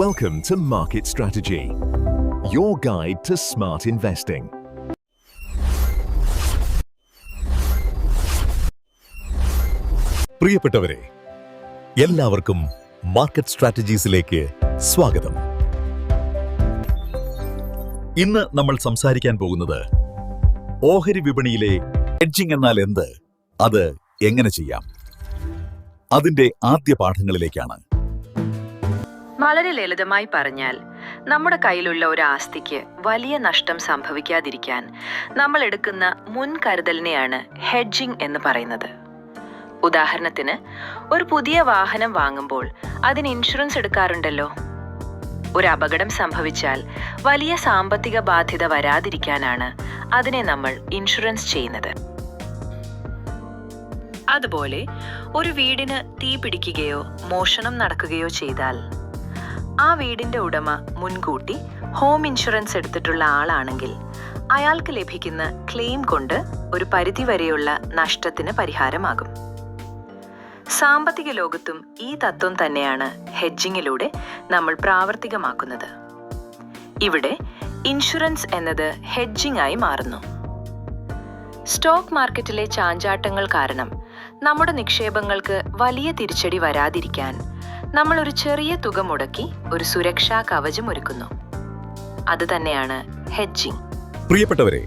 Welcome to Market Strategy, your guide to smart investing. പ്രിയപ്പെട്ടവരെ എല്ലാവർക്കും market സ്ട്രാറ്റജീസിലേക്ക് സ്വാഗതം. ഇന്ന് നമ്മൾ സംസാരിക്കാൻ പോകുന്നത് ഓഹരി വിപണിയിലെ ഹെഡ്ജിംഗ് എന്നാൽ എന്ത്? അത് എങ്ങനെ ചെയ്യാം? അതിന്റെ ആദ്യ പാഠങ്ങളിലേക്കാണ്. വളരെ ലളിതമായി പറഞ്ഞാൽ നമ്മുടെ കയ്യിലുള്ള ഒരു ആസ്തിക്ക് വലിയ നഷ്ടം സംഭവിക്കാതിരിക്കാൻ നമ്മൾ എടുക്കുന്ന മുൻകരുതലിനെയാണ് ഹെഡ്ജിംഗ് എന്ന് പറയുന്നത്. ഉദാഹരണത്തിന് ഒരു പുതിയ വാഹനം വാങ്ങുമ്പോൾ അതിന് ഇൻഷുറൻസ് എടുക്കാറുണ്ടല്ലോ. ഒരു അപകടം സംഭവിച്ചാൽ വലിയ സാമ്പത്തിക ബാധ്യത വരാതിരിക്കാനാണ് അതിനെ നമ്മൾ ഇൻഷുറൻസ് ചെയ്യുന്നത്. അതുപോലെ ഒരു വീടിന് തീ പിടിക്കുകയോ മോഷണം നടക്കുകയോ ചെയ്താൽ ആ വീടിന്റെ ഉടമ മുൻകൂട്ടി ഹോം ഇൻഷുറൻസ് എടുത്തിട്ടുള്ള ആളാണെങ്കിൽ അയാൾക്ക് ലഭിക്കുന്ന ക്ലെയിം കൊണ്ട് ഒരു പരിധിവരെയുള്ള നഷ്ടത്തിന് പരിഹാരമാകും. സാമ്പത്തിക ലോകത്തും ഈ തത്വം തന്നെയാണ് ഹെഡ്ജിങ്ങിലൂടെ നമ്മൾ പ്രാവർത്തികമാക്കുന്നത്. ഇവിടെ ഇൻഷുറൻസ് എന്നത് ഹെഡ്ജിംഗ് ആയി മാറുന്നു. സ്റ്റോക്ക് മാർക്കറ്റിലെ ചാഞ്ചാട്ടങ്ങൾ കാരണം നമ്മുടെ നിക്ഷേപങ്ങൾക്ക് വലിയ തിരിച്ചടി വരാതിരിക്കാൻ നമ്മൾ ഒരു ചെറിയ തുക മുടക്കി ഒരു സുരക്ഷാ കവചം ഒരുക്കുന്നു. അത് തന്നെയാണ് ഹെഡ്ജിംഗ് പ്രിയപ്പെട്ടവരെ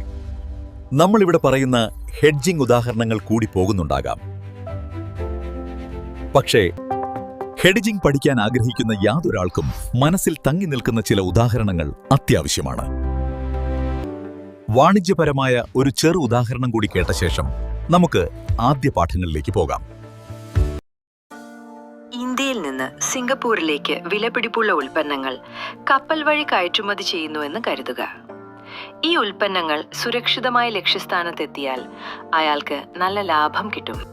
നമ്മൾ ഇവിടെ പറയുന്ന ഹെഡ്ജിംഗ് ഉദാഹരണങ്ങൾ കൂടി പോകുന്നുണ്ടാകാം. പക്ഷേ ഹെഡ്ജിംഗ് പഠിക്കാൻ ആഗ്രഹിക്കുന്ന യാതൊരാൾക്കും മനസ്സിൽ തങ്ങി നിൽക്കുന്ന ചില ഉദാഹരണങ്ങൾ അത്യാവശ്യമാണ്. വാണിജ്യപരമായ ഒരു ചെറു ഉദാഹരണം കൂടി കേട്ട ശേഷം നമുക്ക് ആദ്യ പാഠങ്ങളിലേക്ക് പോകാം. സിംഗപ്പൂരിലേക്ക് വിലപിടിപ്പുള്ള ഉൽപ്പന്നങ്ങൾ കപ്പൽ വഴി കയറ്റുമതി ചെയ്യുന്നുവെന്ന് കരുതുക. ഈ ഉൽപ്പന്നങ്ങൾ സുരക്ഷിതമായ ലക്ഷ്യസ്ഥാനത്തെത്തിയാൽ അയാൾക്ക് നല്ല ലാഭം കിട്ടും.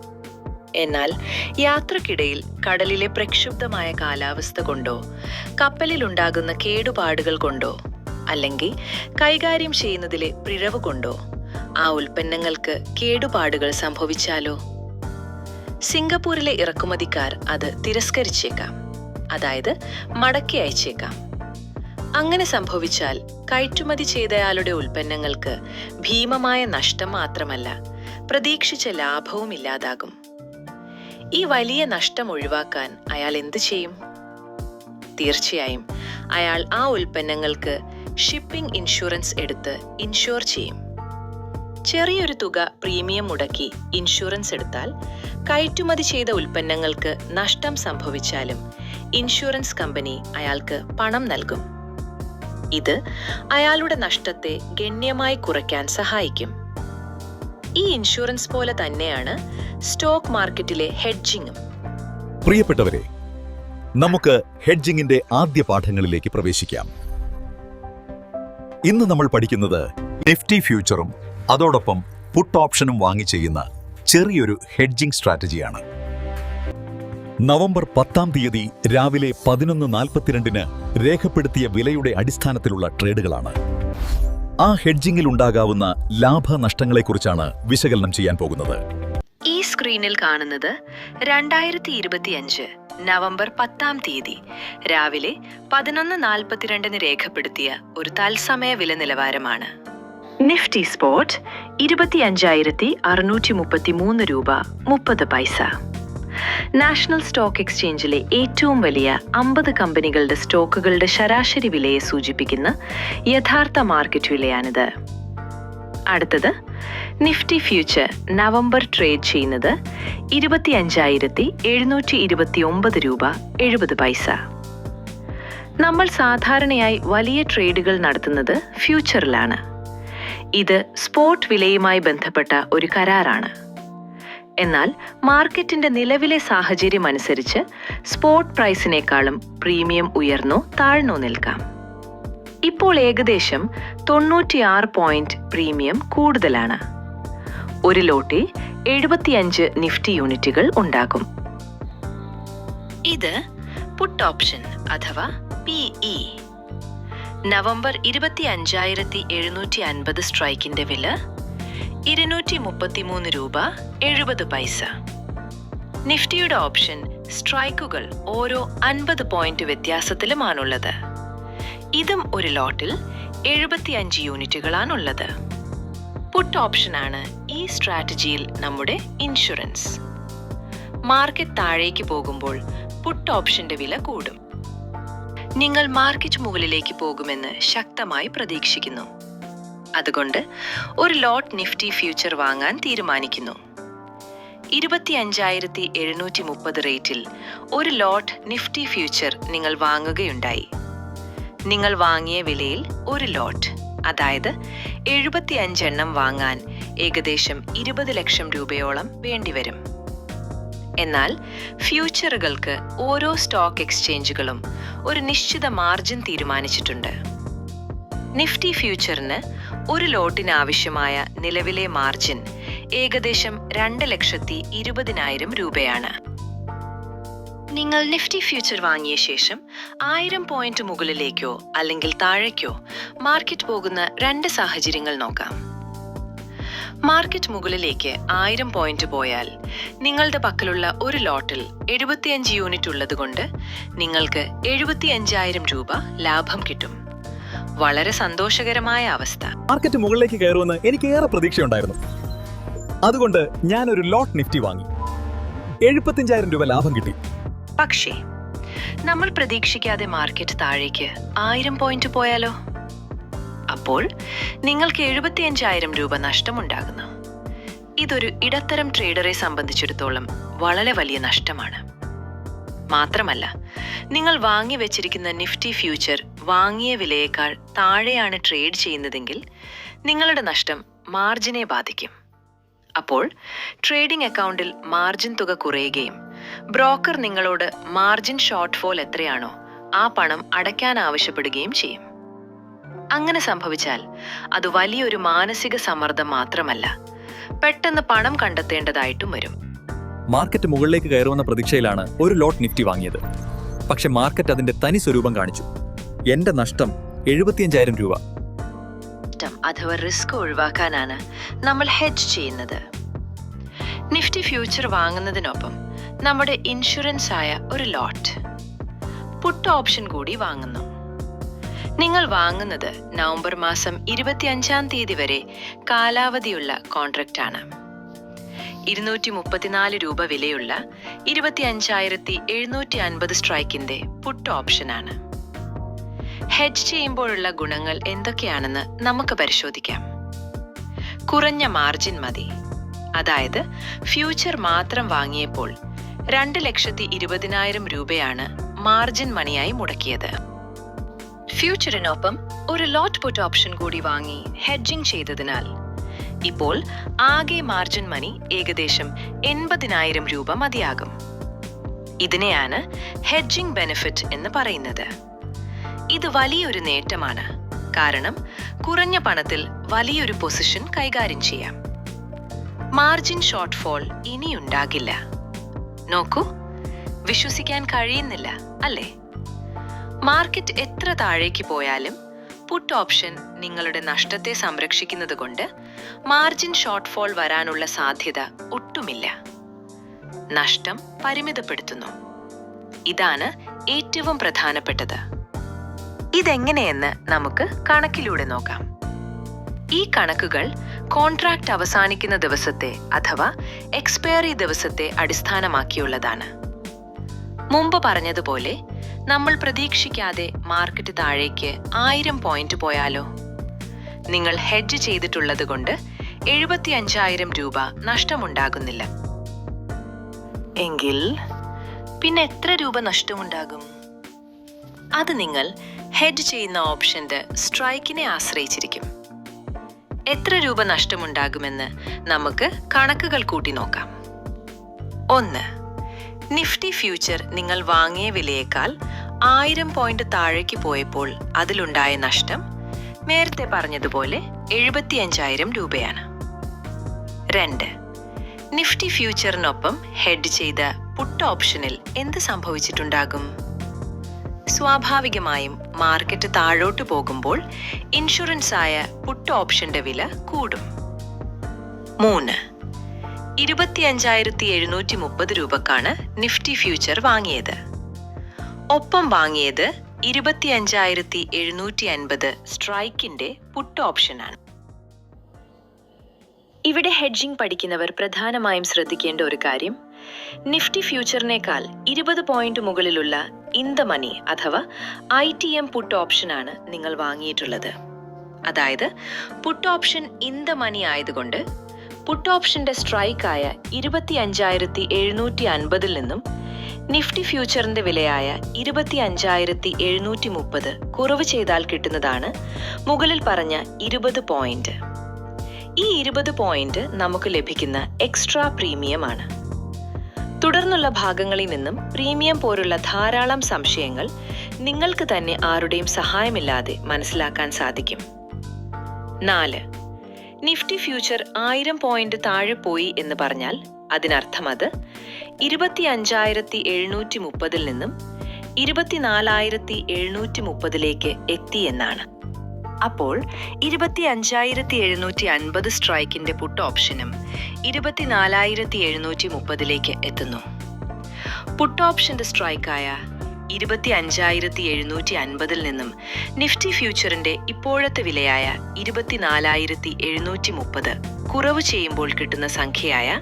എന്നാൽ യാത്രക്കിടയിൽ കടലിലെ പ്രക്ഷുബ്ധമായ കാലാവസ്ഥ കൊണ്ടോ കപ്പലിലുണ്ടാകുന്ന കേടുപാടുകൾ കൊണ്ടോ അല്ലെങ്കിൽ കൈകാര്യം ചെയ്യുന്നതിലെ പിഴവ് കൊണ്ടോ ആ ഉൽപ്പന്നങ്ങൾക്ക് കേടുപാടുകൾ സംഭവിച്ചാലോ? സിംഗപ്പൂരിലെ ഇറക്കുമതിക്കാർ അത് തിരസ്കരിച്ചേക്കാം. അതായത് മടക്കി അയച്ചേക്കാം. അങ്ങനെ സംഭവിച്ചാൽ കയറ്റുമതി ചെയ്തയാളുടെ ഉൽപ്പന്നങ്ങൾക്ക് ഭീമമായ നഷ്ടം മാത്രമല്ല പ്രതീക്ഷിച്ച ലാഭവും ഇല്ലാതാകും. ഈ വലിയ നഷ്ടം ഒഴിവാക്കാൻ അയാൾ എന്ത് ചെയ്യും? തീർച്ചയായും അയാൾ ആ ഉൽപ്പന്നങ്ങൾക്ക് ഷിപ്പിംഗ് ഇൻഷുറൻസ് എടുത്ത് ഇൻഷുർ ചെയ്യും. ചെറിയൊരു തുക പ്രീമിയം മുടക്കി ഇൻഷുറൻസ് എടുത്താൽ കയറ്റുമതി ചെയ്ത ഉൽപ്പന്നങ്ങൾക്ക് നഷ്ടം സംഭവിച്ചാലും ഇൻഷുറൻസ് കമ്പനി അയാൾക്ക് പണം നൽകും. ഇത് അയാളുടെ നഷ്ടത്തെ ഗണ്യമായി കുറയ്ക്കാൻ സഹായിക്കും. ഈ ഇൻഷുറൻസ് പോലെ തന്നെയാണ് സ്റ്റോക്ക് മാർക്കറ്റിലെ ഹെഡ്ജിങ്ങും. പ്രിയപ്പെട്ടവരെ നമുക്ക് ഹെഡ്ജിങ്ങിന്റെ ആദ്യ പാഠങ്ങളിലേക്ക് പ്രവേശിക്കാം. ഇന്ന് നമ്മൾ പഠിക്കുന്നത് നിഫ്റ്റി ഫ്യൂച്ചറും അതോടൊപ്പം പുട്ട് ഓപ്ഷനും വാങ്ങി ചെയ്യുന്ന ചെറിയൊരു ഹെഡ്ജിംഗ് സ്ട്രാറ്റജിയാണ്. നവംബർ പത്താം തീയതി രാവിലെ പതിനൊന്ന് നാൽപ്പത്തിരണ്ടിന് രേഖപ്പെടുത്തിയ വിലയുടെ അടിസ്ഥാനത്തിലുള്ള ട്രേഡുകളാണ്. ആ ഹെഡ്ജിംഗിൽ ഉണ്ടാകാവുന്ന ലാഭനഷ്ടങ്ങളെക്കുറിച്ചാണ് വിശകലനം ചെയ്യാൻ പോകുന്നത്. ഈ സ്ക്രീനിൽ കാണുന്നത് രണ്ടായിരത്തി ഇരുപത്തിയഞ്ച് നവംബർ പത്താം തീയതി രാവിലെ പതിനൊന്ന് നാൽപ്പത്തിരണ്ടിന് രേഖപ്പെടുത്തിയ ഒരു തത്സമയ വില നിലവാരമാണ് നിഫ്റ്റി സ്പോട്ട് ഇരുപത്തിയഞ്ചായിരത്തി അറുന്നൂറ്റി മുപ്പത്തി മൂന്ന് രൂപ മുപ്പത് പൈസ. നാഷണൽ സ്റ്റോക്ക് എക്സ്ചേഞ്ചിലെ ഏറ്റവും വലിയ അമ്പത് കമ്പനികളുടെ സ്റ്റോക്കുകളുടെ ശരാശരി വിലയെ സൂചിപ്പിക്കുന്ന യഥാർത്ഥ മാർക്കറ്റ് വിലയാണിത്. അടുത്തത് നിഫ്റ്റി ഫ്യൂച്ചർ നവംബർ ട്രേഡ് ചെയ്യുന്നത് ഇരുപത്തി അഞ്ചായിരത്തി എഴുന്നൂറ്റി ഇരുപത്തി ഒമ്പത് രൂപ എഴുപത് പൈസ. നമ്മൾ സാധാരണയായി വലിയ ട്രേഡുകൾ നടത്തുന്നത് ഫ്യൂച്ചറിലാണ്. ഇത് സ്പോട്ട് വിലയുമായി ബന്ധപ്പെട്ട ഒരു കരാറാണ്. എന്നാൽ മാർക്കറ്റിന്റെ നിലവിലെ സാഹചര്യം അനുസരിച്ച് സ്പോട്ട് പ്രൈസിനേക്കാളും പ്രീമിയം ഉയർന്നോ താഴ്ന്നോ നിൽക്കാം. ഇപ്പോൾ ഏകദേശം തൊണ്ണൂറ്റിയാറ് പോയിന്റ് പ്രീമിയം കൂടുതലാണ്. ഒരു ലോട്ടിൽ എഴുപത്തിയഞ്ച് നിഫ്റ്റി യൂണിറ്റുകൾ ഉണ്ടാകും. ഇത് പുട്ട് ഓപ്ഷൻ അഥവാ പിഇ നവംബർ ഇരുപത്തി അഞ്ചായിരത്തി എഴുന്നൂറ്റി അൻപത് സ്ട്രൈക്കിന്റെ വില ഇരുന്നൂറ്റി മുപ്പത്തിമൂന്ന് രൂപ എഴുപത് പൈസ. നിഫ്റ്റിയുടെ ഓപ്ഷൻ സ്ട്രൈക്കുകൾ ഓരോ അൻപത് പോയിന്റ് വ്യത്യാസത്തിലുമാണുള്ളത്. ഇതും ഒരു ലോട്ടിൽ എഴുപത്തിയഞ്ച് യൂണിറ്റുകളാണുള്ളത്. പുട്ട് ഓപ്ഷനാണ് ഈ സ്ട്രാറ്റജിയിൽ നമ്മുടെ ഇൻഷുറൻസ്. മാർക്കറ്റ് താഴേക്ക് പോകുമ്പോൾ പുട്ട് ഓപ്ഷന്റെ വില കൂടും. നിങ്ങൾ മാർക്കറ്റ് മുകളിലേക്ക് പോകുമെന്ന് ശക്തമായി പ്രതീക്ഷിക്കുന്നു. അതുകൊണ്ട് ഒരു ലോട്ട് നിഫ്റ്റി ഫ്യൂച്ചർ വാങ്ങാൻ തീരുമാനിക്കുന്നു. ഇരുപത്തി അഞ്ചായിരത്തി എഴുന്നൂറ്റി മുപ്പത് റേറ്റിൽ ഒരു ലോട്ട് നിഫ്റ്റി ഫ്യൂച്ചർ നിങ്ങൾ വാങ്ങുകയുണ്ടായി. നിങ്ങൾ വാങ്ങിയ വിലയിൽ ഒരു ലോട്ട് അതായത് എഴുപത്തി അഞ്ചെണ്ണം വാങ്ങാൻ ഏകദേശം ഇരുപത് ലക്ഷം രൂപയോളം വേണ്ടിവരും. എന്നാൽ ഫ്യൂച്ചറുകൾക്ക് ഓരോ സ്റ്റോക്ക് എക്സ്ചേഞ്ചുകളും ഒരു നിശ്ചിത മാർജിൻ തീരുമാനിച്ചിട്ടുണ്ട്. നിഫ്റ്റി ഫ്യൂച്ചറിന് ഒരു ലോട്ടിന് ആവശ്യമായ നിലവിലെ മാർജിൻ ഏകദേശം രണ്ട് ലക്ഷത്തി ഇരുപതിനായിരം രൂപയാണ്. നിങ്ങൾ നിഫ്റ്റി ഫ്യൂച്ചർ വാങ്ങിയ ശേഷം ആയിരം പോയിന്റ് മുകളിലേക്കോ അല്ലെങ്കിൽ താഴേക്കോ മാർക്കറ്റ് പോകുന്ന രണ്ട് സാഹചര്യങ്ങൾ നോക്കാം. മാർക്കറ്റ് മുകളിലേക്ക് ആയിരം പോയിന്റ് പോയാൽ നിങ്ങളുടെ പക്കലുള്ള ഒരു ലോട്ടിൽ എഴുപത്തിയഞ്ച് യൂണിറ്റ് ഉള്ളതുകൊണ്ട് നിങ്ങൾക്ക് എഴുപത്തിയഞ്ചായിരം രൂപ ലാഭം കിട്ടും. വളരെ സന്തോഷകരമായ അവസ്ഥ. മാർക്കറ്റ് മുകളിലേക്ക് കയറുമെന്ന് എനിക്ക് ഏറെ പ്രതീക്ഷയുണ്ടായിരുന്നു. അതുകൊണ്ട് ഞാൻ ഒരു ലോട്ട് നിഫ്റ്റി വാങ്ങി. എഴുപത്തിയഞ്ചായിരം രൂപ ലാഭം കിട്ടി. പക്ഷേ നമ്മൾ പ്രതീക്ഷിക്കാതെ മാർക്കറ്റ് താഴേക്ക് ആയിരം പോയിന്റ് പോയാലോ? അപ്പോൾ നിങ്ങൾക്ക് എഴുപത്തിയഞ്ചായിരം രൂപ നഷ്ടമുണ്ടാകുന്നു. ഇതൊരു ഇടത്തരം ട്രേഡറെ സംബന്ധിച്ചിടത്തോളം വളരെ വലിയ നഷ്ടമാണ്. മാത്രമല്ല നിങ്ങൾ വാങ്ങി വെച്ചിരിക്കുന്ന നിഫ്റ്റി ഫ്യൂച്ചർ വാങ്ങിയ വിലയേക്കാൾ താഴെയാണ് ട്രേഡ് ചെയ്യുന്നതെങ്കിൽ നിങ്ങളുടെ നഷ്ടം മാർജിനെ ബാധിക്കും. അപ്പോൾ ട്രേഡിംഗ് അക്കൗണ്ടിൽ മാർജിൻ തുക കുറയുകയും ബ്രോക്കർ നിങ്ങളോട് മാർജിൻ ഷോർട്ട് ഫോൾ എത്രയാണോ ആ പണം അടയ്ക്കാൻ ആവശ്യപ്പെടുകയും ചെയ്യും. അങ്ങനെ സംഭവിച്ചാൽ അത് വലിയൊരു മാനസിക സമ്മർദ്ദം മാത്രമല്ല. പെട്ടെന്ന് പണം കണ്ടെത്തേണ്ടതായിട്ടും വരും. മാർക്കറ്റ് മുകളിലേക്ക് കയറുമെന്ന പ്രതീക്ഷയിലാണ് ഒരു ലോട്ട് നിഫ്റ്റി വാങ്ങിയത്. പക്ഷെ മാർക്കറ്റ് അതിന്റെ തനി സ്വരൂപം കാണിച്ചു. എന്റെ നഷ്ടം എഴുപത്തിയഞ്ചായിരം രൂപ. അഥവാ റിസ്ക് ഒഴിവാക്കാനാണ് നമ്മൾ ഹെഡ്ജ് ചെയ്യുന്നത്. നിഫ്റ്റി ഫ്യൂച്ചർ വാങ്ങുന്നതിനൊപ്പം നമ്മുടെ ഇൻഷുറൻസ് ആയ ഒരു ലോട്ട്. പുട്ട് ഓപ്ഷൻ കൂടി വാങ്ങുന്നു. നിങ്ങൾ വാങ്ങുന്നത് നവംബർ മാസം ഇരുപത്തിയഞ്ചാം തീയതി വരെ കാലാവധിയുള്ള കോൺട്രാക്റ്റ് ആണ് ഇരുന്നൂറ്റി മുപ്പത്തിനാല് രൂപ വിലയുള്ള ഇരുപത്തിയഞ്ചായിരത്തി എഴുന്നൂറ്റി അൻപത് സ്ട്രൈക്കിന്റെ പുട്ട് ഓപ്ഷനാണ്. ഹെഡ്ജ് ചെയ്യുമ്പോഴുള്ള ഗുണങ്ങൾ എന്തൊക്കെയാണെന്ന് നമുക്ക് പരിശോധിക്കാം. കുറഞ്ഞ മാർജിൻ മതി. അതായത് ഫ്യൂച്ചർ മാത്രം വാങ്ങിയപ്പോൾ രണ്ട് ലക്ഷത്തി ഇരുപതിനായിരം രൂപയാണ് മാർജിൻ മണിയായി മുടക്കിയത്. ഫ്യൂച്ചറിനൊപ്പം ഒരു ലോട്ട് പുട്ട് ഓപ്ഷൻ കൂടി വാങ്ങി ഹെഡ്ജിംഗ് ചെയ്തതിനാൽ. ഇപ്പോൾ ആകെ മാർജിൻ മണി ഏകദേശം എൺപതിനായിരം രൂപ മതിയാകും. ഇതിനെയാണ് ഹെഡ്ജിംഗ് ബെനിഫിറ്റ് എന്ന് പറയുന്നത്. ഇത് വലിയൊരു നേട്ടമാണ്. കാരണം കുറഞ്ഞ പണത്തിൽ വലിയൊരു പൊസിഷൻ കൈകാര്യം ചെയ്യാം. മാർജിൻ ഷോർട്ട് ഫോൾ ഇനിയുണ്ടാകില്ല. നോക്കൂ. വിശ്വസിക്കാൻ കഴിയുന്നില്ല അല്ലേ? മാർക്കറ്റ് എത്ര താഴേക്ക് പോയാലും പുട്ട് ഓപ്ഷൻ നിങ്ങളുടെ നഷ്ടത്തെ സംരക്ഷിക്കുന്നത് കൊണ്ട് മാർജിൻ ഷോർട്ട്ഫോൾ വരാനുള്ള സാധ്യത ഒട്ടുമില്ല. നഷ്ടം പരിമിതപ്പെടുത്തുന്നു. ഇതാണ് ഏറ്റവും പ്രധാനപ്പെട്ടത്. ഇതെങ്ങനെയെന്ന് നമുക്ക് കണക്കിലൂടെ നോക്കാം. ഈ കണക്കുകൾ കോൺട്രാക്ട് അവസാനിക്കുന്ന ദിവസത്തെ അഥവാ എക്സ്പയറി ദിവസത്തെ അടിസ്ഥാനമാക്കിയുള്ളതാണ്. മുമ്പ് പറഞ്ഞതുപോലെ നമ്മൾ പ്രതീക്ഷിക്കാതെ മാർക്കറ്റ് താഴേക്ക് ആയിരം പോയിന്റ് പോയാലോ? നിങ്ങൾ ഹെഡ്ജ് ചെയ്തിട്ടുള്ളത് കൊണ്ട് എഴുപത്തി അഞ്ചായിരം രൂപ നഷ്ടമുണ്ടാകുന്നില്ല. എങ്കിൽ പിന്നെ എത്ര രൂപ നഷ്ടമുണ്ടാകും? അത് നിങ്ങൾ ഹെഡ് ചെയ്യുന്ന ഓപ്ഷന്റെ സ്ട്രൈക്കിനെ ആശ്രയിച്ചിരിക്കും. എത്ര രൂപ നഷ്ടമുണ്ടാകുമെന്ന് നമുക്ക് കണക്കുകൾ കൂട്ടി നോക്കാം. ഒന്ന് നിഫ്റ്റി ഫ്യൂച്ചർ നിങ്ങൾ വാങ്ങിയ വിലയേക്കാൾ ആയിരം പോയിന്റ് താഴേക്ക് പോയപ്പോൾ അതിലുണ്ടായ നഷ്ടം നേരത്തെ പറഞ്ഞതുപോലെ എഴുപത്തിയഞ്ചായിരം രൂപയാണ്. രണ്ട്. നിഫ്റ്റി ഫ്യൂച്ചറിനൊപ്പം ഹെഡ് ചെയ്ത പുട്ട് ഓപ്ഷനിൽ എന്ത് സംഭവിച്ചിട്ടുണ്ടാകും? സ്വാഭാവികമായും മാർക്കറ്റ് താഴോട്ട് പോകുമ്പോൾ ഇൻഷുറൻസ് ആയ പുട്ട് ഓപ്ഷന്റെ വില കൂടും. മൂന്ന്. ഇരുപത്തിയഞ്ചായിരത്തി എഴുന്നൂറ്റി മുപ്പത് രൂപക്കാണ് നിഫ്റ്റി ഫ്യൂച്ചർ വാങ്ങിയത്. ഒപ്പം വാങ്ങിയത് ഇരുപത്തിയഞ്ചായിരത്തി എഴുന്നൂറ്റി അൻപത് സ്ട്രൈക്കിന്റെ പുട്ട് ഓപ്ഷനാണ്. ഇവിടെ ഹെഡ്ജിംഗ് പഠിക്കുന്നവർ പ്രധാനമായും ശ്രദ്ധിക്കേണ്ട ഒരു കാര്യം നിഫ്റ്റി ഫ്യൂച്ചറിനേക്കാൾ ഇരുപത് പോയിന്റ് മുകളിലുള്ള ദ മണി അഥവാ ഐ ടി എം പുട്ട് ഓപ്ഷനാണ് നിങ്ങൾ വാങ്ങിയിട്ടുള്ളത്. അതായത് പുട്ട് ഓപ്ഷൻ ദ മണി ആയതുകൊണ്ട് പുട്ട് ഓപ്ഷന്റെ സ്ട്രൈക്കായ ഇരുപത്തി അഞ്ചായിരത്തി എഴുന്നൂറ്റി അൻപതിൽ നിന്നും നിഫ്റ്റി ഫ്യൂച്ചറിന്റെ വിലയായ ഇരുപത്തി അഞ്ചായിരത്തി എഴുന്നൂറ്റി മുപ്പത് കുറവ് ചെയ്താൽ കിട്ടുന്നതാണ് മുകളിൽ പറഞ്ഞ ഇരുപത് പോയിന്റ്. ഈ ഇരുപത് പോയിന്റ് നമുക്ക് ലഭിക്കുന്ന എക്സ്ട്രാ പ്രീമിയമാണ്. തുടർന്നുള്ള ഭാഗങ്ങളിൽ നിന്നും പ്രീമിയം പോലുള്ള ധാരാളം സംശയങ്ങൾ നിങ്ങൾക്ക് തന്നെ ആരുടെയും സഹായമില്ലാതെ മനസ്സിലാക്കാൻ സാധിക്കും. നാല് നിഫ്റ്റി ഫ്യൂച്ചർ ആയിരം പോയിന്റ് താഴെ പോയി എന്ന് പറഞ്ഞാൽ അതിനർത്ഥം അത് ഇരുപത്തി അഞ്ചായിരത്തി എഴുന്നൂറ്റി മുപ്പതിൽ നിന്നും ഇരുപത്തിനാലായിരത്തി എഴുന്നൂറ്റി മുപ്പതിലേക്ക് എത്തി എന്നാണ്. അപ്പോൾ ഇരുപത്തി അഞ്ചായിരത്തി എഴുന്നൂറ്റി അൻപത് സ്ട്രൈക്കിന്റെ പുട്ട് ഓപ്ഷനും ഇരുപത്തിനാലായിരത്തി എഴുന്നൂറ്റി മുപ്പതിലേക്ക് എത്തുന്നു. പുട്ട് ഓപ്ഷന്റെ സ്ട്രൈക്കായ ഇരുപത്തി അഞ്ചായിരത്തി എഴുന്നൂറ്റി അൻപതിൽ നിന്നും നിഫ്റ്റി ഫ്യൂച്ചറിന്റെ ഇപ്പോഴത്തെ വിലയായ ഇരുപത്തിനാലായിരത്തി എഴുന്നൂറ്റി മുപ്പത് കുറവ് ചെയ്യുമ്പോൾ കിട്ടുന്ന സംഖ്യയായ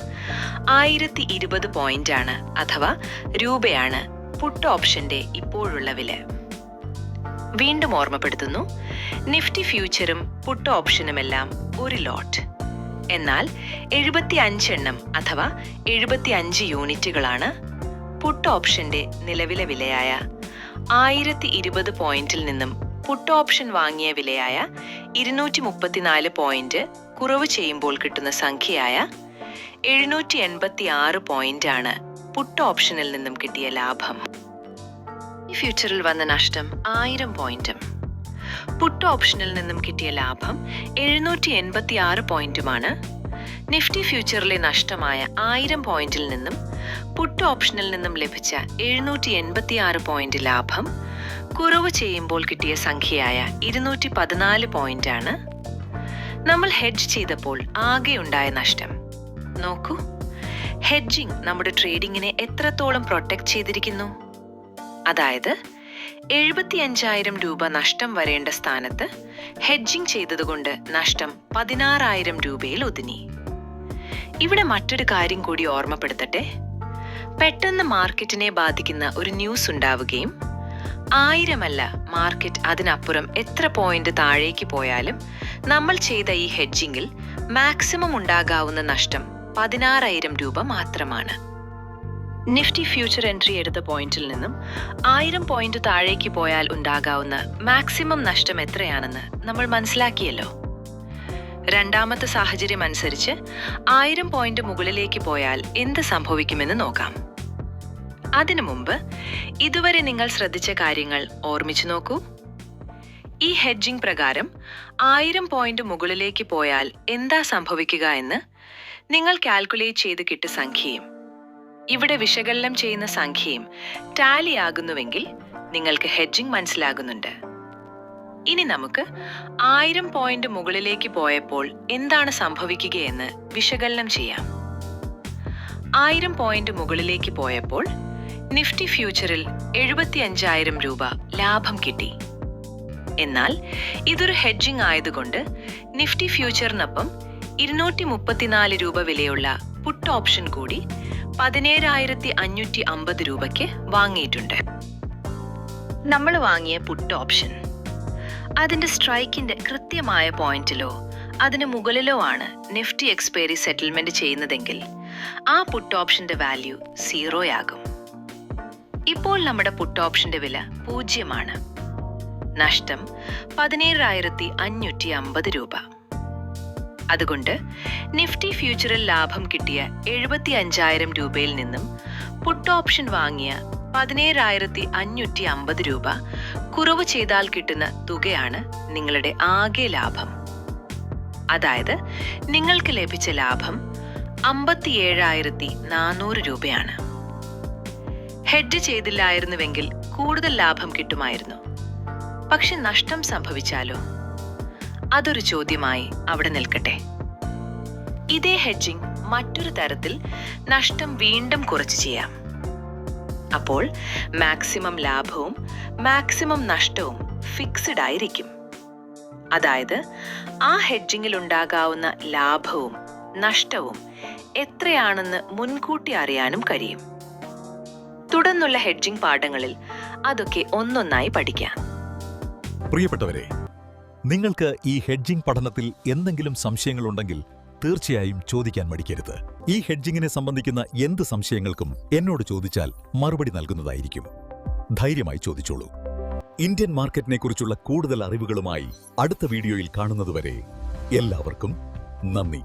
ആയിരത്തി ഇരുപത് പോയിന്റാണ് അഥവാ രൂപയാണ് പുട്ട് ഓപ്ഷന്റെ ഇപ്പോഴുള്ള വില. വീണ്ടും ഓർമ്മപ്പെടുത്തുന്നു നിഫ്റ്റി ഫ്യൂച്ചറും പുട്ട് ഓപ്ഷനുമെല്ലാം ഒരു ലോട്ട്. എന്നാൽ എഴുപത്തി അഞ്ചെണ്ണം അഥവാ എഴുപത്തി അഞ്ച് യൂണിറ്റുകളാണ് പുട്ട് ഓപ്ഷന്റെ നിലവിലെ വിലയായ ആയിരത്തി ഇരുപത് പോയിന്റിൽ നിന്നും പുട്ട് ഓപ്ഷൻ വാങ്ങിയ വിലയായ ഇരുന്നൂറ്റി മുപ്പത്തിനാല് പോയിന്റ് കുറവ് ചെയ്യുമ്പോൾ കിട്ടുന്ന സംഖ്യയായ എഴുന്നൂറ്റി എൺപത്തി ആറ് പോയിന്റ് ആണ് പുട്ട് ഓപ്ഷനിൽ നിന്നും കിട്ടിയ ലാഭം. ഫ്യൂച്ചറിൽ വന്ന നഷ്ടം ആയിരം പോയിന്റും. പുട്ട് ഓപ്ഷനിൽ നിന്നും കിട്ടിയ ലാഭം എഴുന്നൂറ്റി എൺപത്തി ആറ് പോയിന്റുമാണ് നിഫ്റ്റി ഫ്യൂച്ചറിലെ നഷ്ടമായ ആയിരം പോയിന്റിൽ നിന്നും പുട്ട് ഓപ്ഷനിൽ നിന്നും ലഭിച്ച എഴുന്നൂറ്റി എൺപത്തി ആറ് പോയിന്റ് ലാഭം കുറവ് ചെയ്യുമ്പോൾ കിട്ടിയ സംഖ്യയായ ഇരുന്നൂറ്റി പതിനാല് പോയിന്റാണ് നമ്മൾ ഹെഡ്ജ് ചെയ്തപ്പോൾ ആകെ ഉണ്ടായ നഷ്ടം. നോക്കൂ. ഹെഡ്ജിംഗ് നമ്മുടെ ട്രേഡിങ്ങിനെ എത്രത്തോളം പ്രൊട്ടക്ട് ചെയ്തിരിക്കുന്നു? അതായത് എഴുപത്തിയഞ്ചായിരം രൂപ നഷ്ടം വരേണ്ട സ്ഥാനത്ത് ഹെഡ്ജിംഗ് ചെയ്തതുകൊണ്ട് നഷ്ടം പതിനാറായിരം രൂപയിൽ ഒതുങ്ങി. ഇവിടെ മറ്റൊരു കാര്യം കൂടി ഓർമ്മപ്പെടുത്തട്ടെ. പെട്ടെന്ന് മാർക്കറ്റിനെ ബാധിക്കുന്ന ഒരു ന്യൂസ് ഉണ്ടാവുകയും ആയിരമല്ല മാർക്കറ്റ് അതിനപ്പുറം എത്ര പോയിന്റ് താഴേക്ക് പോയാലും നമ്മൾ ചെയ്ത ഈ ഹെഡ്ജിങ്ങിൽ മാക്സിമം ഉണ്ടാകാവുന്ന നഷ്ടം പതിനാറായിരം രൂപ മാത്രമാണ്. നിഫ്റ്റി ഫ്യൂച്ചർ എൻട്രി എടുത്ത പോയിന്റിൽ നിന്നും ആയിരം പോയിന്റ് താഴേക്ക് പോയാൽ ഉണ്ടാകാവുന്ന മാക്സിമം നഷ്ടം എത്രയാണെന്ന് നമ്മൾ മനസ്സിലാക്കിയല്ലോ. രണ്ടാമത്തെ സാഹചര്യം അനുസരിച്ച് ആയിരം പോയിന്റ് മുകളിലേക്ക് പോയാൽ എന്ത് സംഭവിക്കുമെന്ന് നോക്കാം. അതിനു മുമ്പ് ഇതുവരെ നിങ്ങൾ ശ്രദ്ധിച്ച കാര്യങ്ങൾ ഓർമ്മിച്ചു നോക്കൂ. ഈ ഹെഡ്ജിംഗ് പ്രകാരം ആയിരം പോയിന്റ് മുകളിലേക്ക് പോയാൽ എന്താ സംഭവിക്കുക എന്ന് നിങ്ങൾ കാൽക്കുലേറ്റ് ചെയ്ത് കിട്ടിയ സംഖ്യയും. ഇവിടെ വിശകലനം ചെയ്യുന്ന സംഖ്യയും ടാലി ആകുന്നുവെങ്കിൽ നിങ്ങൾക്ക് ഹെഡ്ജിംഗ് മനസ്സിലാകുന്നുണ്ട്. ഇനി നമുക്ക് ആയിരം പോയിന്റ് മുകളിലേക്ക് പോയപ്പോൾ എന്താണ് സംഭവിക്കുകയെന്ന് വിശകലനം ചെയ്യാം. ആയിരം പോയിന്റ് മുകളിലേക്ക് പോയപ്പോൾ നിഫ്റ്റി ഫ്യൂച്ചറിൽ എഴുപത്തി അഞ്ചായിരം രൂപ ലാഭം കിട്ടി. എന്നാൽ ഇതൊരു ഹെഡ്ജിംഗ് ആയതുകൊണ്ട് നിഫ്റ്റി ഫ്യൂച്ചറിനൊപ്പം ഇരുന്നൂറ്റി മുപ്പത്തിനാല് രൂപ വിലയുള്ള പുട്ട് ഓപ്ഷൻ കൂടി പതിനേഴായിരത്തി അഞ്ഞൂറ്റി അമ്പത് രൂപയ്ക്ക് വാങ്ങിയിട്ടുണ്ട്. നമ്മൾ വാങ്ങിയ പുട്ട് ഓപ്ഷൻ. അതിന്റെ സ്ട്രൈക്കിന്റെ കൃത്യമായ പോയിന്റിലോ അതിന് മുകളിലോ ആണ് നിഫ്റ്റി എക്സ്പയറി സെറ്റിൽമെന്റ് ചെയ്യുന്നതെങ്കിൽ ആ പുട്ട് ഓപ്ഷന്റെ വാല്യൂ സീറോയാകും. ഇപ്പോൾ നമ്മുടെ പുട്ട് ഓപ്ഷന്റെ വില പൂജ്യമാണ്. നഷ്ടം പതിനേഴായിരത്തി അഞ്ഞൂറ്റി അമ്പത് രൂപ. അതുകൊണ്ട് നിഫ്റ്റി ഫ്യൂച്ചറിൽ ലാഭം കിട്ടിയ എഴുപത്തി അഞ്ചായിരം രൂപയിൽ നിന്നും പുട്ട് ഓപ്ഷൻ വാങ്ങിയ പതിനേഴായിരത്തി അഞ്ഞൂറ്റി അമ്പത് രൂപ കുറവ് ചെയ്താൽ കിട്ടുന്ന തുകയാണ് നിങ്ങളുടെ ആകെ ലാഭം. അതായത് നിങ്ങൾക്ക് ലഭിച്ച ലാഭം അമ്പത്തിയേഴായിരത്തി നാനൂറ് രൂപയാണ്. ഹെഡ് ചെയ്തില്ലായിരുന്നുവെങ്കിൽ കൂടുതൽ ലാഭം കിട്ടുമായിരുന്നു. പക്ഷെ നഷ്ടം സംഭവിച്ചാലോ? അതൊരു ചോദ്യമായി അവിടെ നിൽക്കട്ടെ. ഇതേ ഹെഡ്ജിംഗ് മറ്റൊരു തരത്തിൽ നഷ്ടം വീണ്ടും കുറച്ച് ചെയ്യാം. അപ്പോൾ മാക്സിമം ലാഭവും മാക്സിമം നഷ്ടവും ഫിക്സഡ് ആയിരിക്കും. അതായത് ആ ഹെഡ്ജിങ്ങിൽ ഉണ്ടാകാവുന്ന ലാഭവും നഷ്ടവും എത്രയാണെന്ന് മുൻകൂട്ടി അറിയാനും കഴിയും. തുടർന്നുള്ള ഹെഡ്ജിംഗ് പാഠങ്ങളിൽ അതൊക്കെ ഒന്നൊന്നായി പഠിക്കാം. പ്രിയപ്പെട്ടവരെ നിങ്ങൾക്ക് ഈ ഹെഡ്ജിംഗ് പഠനത്തിൽ എന്തെങ്കിലും സംശയങ്ങളുണ്ടെങ്കിൽ തീർച്ചയായും ചോദിക്കാൻ മടിക്കരുത്. ഈ ഹെഡ്ജിങ്ങിനെ സംബന്ധിക്കുന്ന എന്ത് സംശയങ്ങൾക്കും എന്നോട് ചോദിച്ചാൽ മറുപടി നൽകുന്നതായിരിക്കും. ധൈര്യമായി ചോദിച്ചോളൂ. ഇന്ത്യൻ മാർക്കറ്റിനെക്കുറിച്ചുള്ള കൂടുതൽ അറിവുകളുമായി അടുത്ത വീഡിയോയിൽ കാണുന്നതുവരെ എല്ലാവർക്കും നന്ദി.